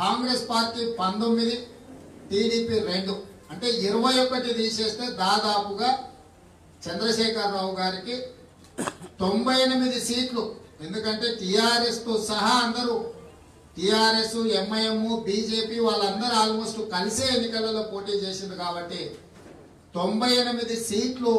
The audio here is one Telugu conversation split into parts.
కాంగ్రెస్ పార్టీ పంతొమ్మిది టీడీపీ రెండు. అంటే ఇరవై ఒకటి తీసేస్తే దాదాపుగా చంద్రశేఖరరావు గారికి తొంభై ఎనిమిది సీట్లు. ఎందుకంటే టీఆర్ఎస్తో సహా అందరూ టీఆర్ఎస్ ఎంఐఎం బీజేపీ వాళ్ళందరూ ఆల్మోస్ట్ కలిసే ఎన్నికలలో పోటీ చేసింది కాబట్టి తొంభై ఎనిమిది సీట్లు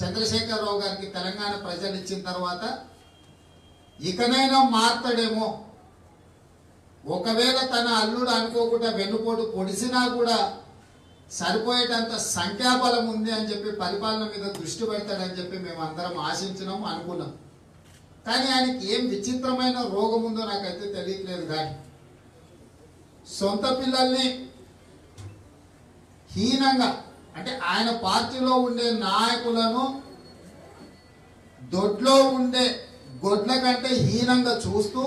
చంద్రశేఖరరావు గారికి తెలంగాణ ప్రజలు ఇచ్చిన తర్వాత ఇకనైనా మారుతాడేమో ఒకవేళ తన అల్లుడు అనుకోకుండా వెన్నుపోటు పొడిసినా కూడా సరిపోయేటంత సంఖ్యాబలం ఉంది అని చెప్పి పరిపాలన మీద దృష్టి పెడతాడని చెప్పి మేము అందరం ఆశించినాం అనుకున్నాం. కానీ ఆయనకి ఏం విచిత్రమైన రోగం ఉందో నాకైతే తెలియట్లేదు కానీ సొంత పిల్లల్ని హీనంగా అంటే ఆయన పార్టీలో ఉండే నాయకులను దొడ్లో ఉండే గొడ్ల కంటే హీనంగా చూస్తూ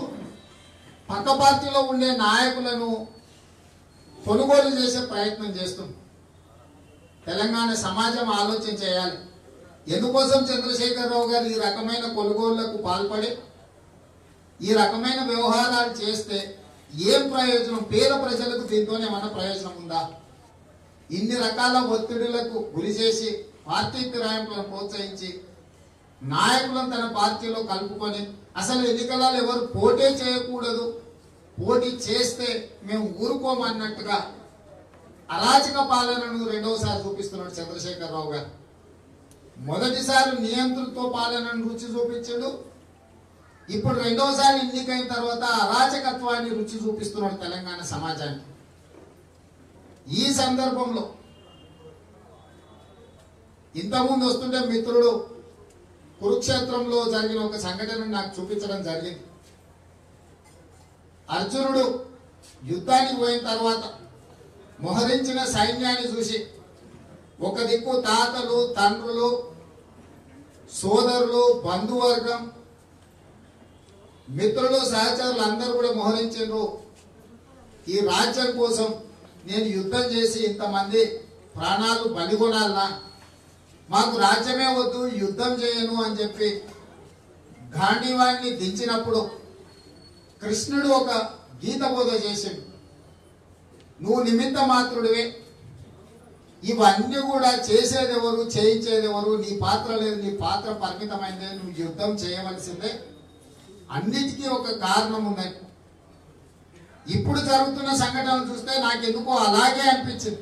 పక్క పార్టీలో ఉండే నాయకులను కొనుగోలు చేసే ప్రయత్నం చేస్తుంది తెలంగాణ సమాజం ఆలోచన చేయాలి. ఎందుకోసం చంద్రశేఖరరావు గారు ఈ రకమైన కొనుగోళ్ళకు పాల్పడి ఈ రకమైన వ్యవహారాలు చేస్తే ఏం ప్రయోజనం? పేద ప్రజలకు దీంతో ఏమైనా ప్రయోజనం ఉందా? ఇన్ని రకాల ఒత్తిడులకు గురి చేసి పార్టీ ఫిరాయింపులను ప్రోత్సహించి నాయకులను తన పార్టీలో కలుపుకొని అసలు ఎన్నికలలో ఎవరు పోటీ చేయకూడదు. పోటీ చేస్తే మేము ఊరుకోమన్నట్టుగా అరాచక పాలనను రెండవసారి చూపిస్తున్నాడు చంద్రశేఖరరావు గారు. మొదటిసారి నియంతృత్వ పాలనను రుచి చూపించాడు. ఇప్పుడు రెండవసారి ఎన్నికైన తర్వాత అరాచకత్వాన్ని రుచి చూపిస్తున్నాడు తెలంగాణ సమాజానికి. ఈ సందర్భంలో ఇంతకుముందు వస్తుంటే మిత్రుడు కురుక్షేత్రంలో జరిగిన ఒక సంఘటన నాకు చూపించడం జరిగింది. అర్జునుడు యుద్ధానికి పోయిన తర్వాత మొహరించిన సైన్యాన్ని చూసి ఒక దిక్కు తాతలు తండ్రులు సోదరులు బంధువర్గం మిత్రులు సహచరులు అందరూ కూడా మోహరించారు ఈ రాజ్యం కోసం నేను యుద్ధం చేసి ఇంతమంది ప్రాణాలు బలిగొనాలనా? మాకు రాజ్యమే వద్దు యుద్ధం చేయను అని చెప్పి గాంధీవాన్ని దించినప్పుడు కృష్ణుడు ఒక గీత బోధ చేసిండు నువ్వు నిమిత్త మాత్రుడివే. ఇవన్నీ కూడా చేసేదెవరు చేయించేదెవరు? నీ పాత్ర లేదు నీ పాత్ర పరిమితమైందే నువ్వు యుద్ధం చేయవలసిందే. అన్నిటికీ ఒక కారణం ఉందని ఇప్పుడు జరుగుతున్న సంఘటనలు చూస్తే నాకెందుకో అలాగే అనిపించింది.